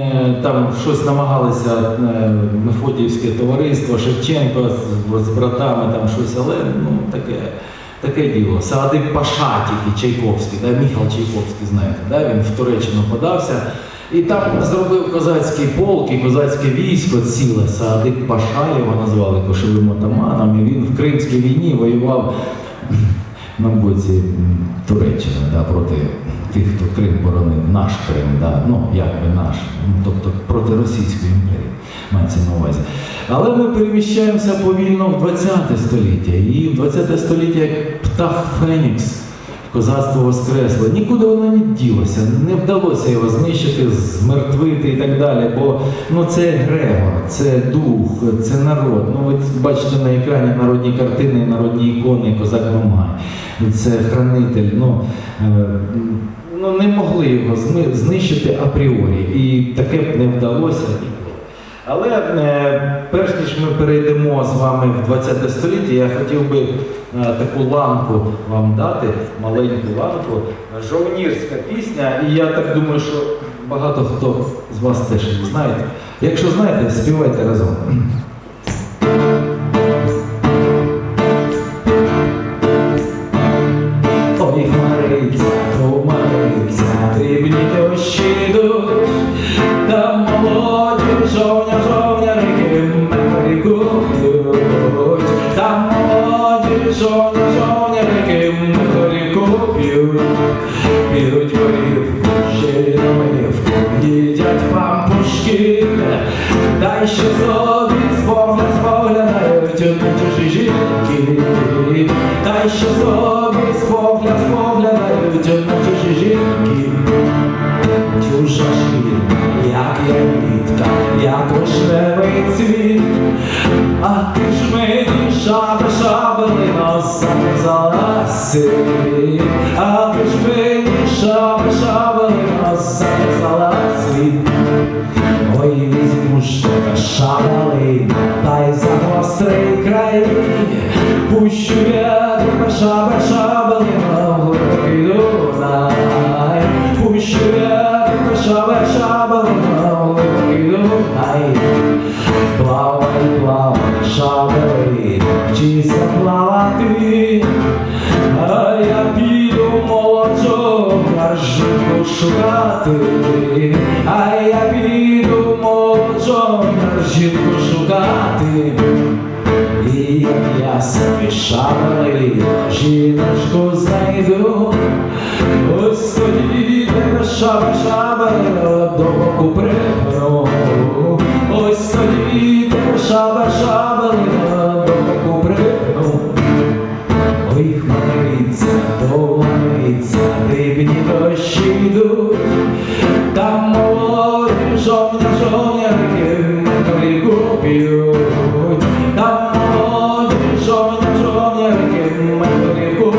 Е, Там щось намагалися е, Мефодіївське товариство, Шевченко з, з братами, там щось, але ну таке, таке діло. Саадик Паша тільки Чайковський, да, Міхал Чайковський, знаєте, да, він в Туреччину подався. І там зробив козацький полк і козацьке військо ціле. Саадик Паша його назвали кошовим отаманом. І він в Кримській війні воював на боці Туреччина да, проти тих, хто Крим боронив, наш Крим, да, ну як би наш, ну, тобто проти Російської імперії, мається на увазі. Але ми переміщаємося повільно в 20 століття. І в 20 століття як птах Фенікс. Козацтво воскресло. Нікуди воно не ділося, не вдалося його знищити, змертвити і так далі. Бо ну, це Грегор, це дух, це народ. Ну, ви бачите на екрані народні картини, народні ікони, козак Мамай. Це хранитель. Ну, е, ну, не могли його знищити апріорі. І таке б не вдалося. Але е, перш ніж ми перейдемо з вами в 20 століття, я хотів би е, таку ланку вам дати, маленьку ланку, жовнірська пісня. І я так думаю, що багато хто з вас теж знає. Якщо знаєте, співайте разом. Молоді жовня, жовнярики мехорікують, п'ють горівку, жиромивку, їдять пампушки, дай ще собі спогляд споглядають на чужі жінки, дай ще собі спогляд споглядають на чужі жінки. Чужа шкірка, як ягідка, як вишневий цвіт, а ти ж мені заласи, а ти ж мені шаби, шабели носа не заласи. Ой, візьму ж тебе шабели, та й за гострий край, пущу я тебе шаби, шабели на глибокий Дунай, пущу я тебе шаби, шабели на глибокий Дунай. Плавай, плавай, шабели, вчися плавати, а я піду молоджом на жінку шукати, а я піду молоджом на жінку шукати. І як я собі шабели, жіночку знайду, ось тоді тебе шаби, шабели до боку припну. Ось тоді тебе шаби, шабели хмариться, дивні дощі йдуть, там море жовня, жовнярки металіку п'ють, там молоді жовня, жовнярки металіку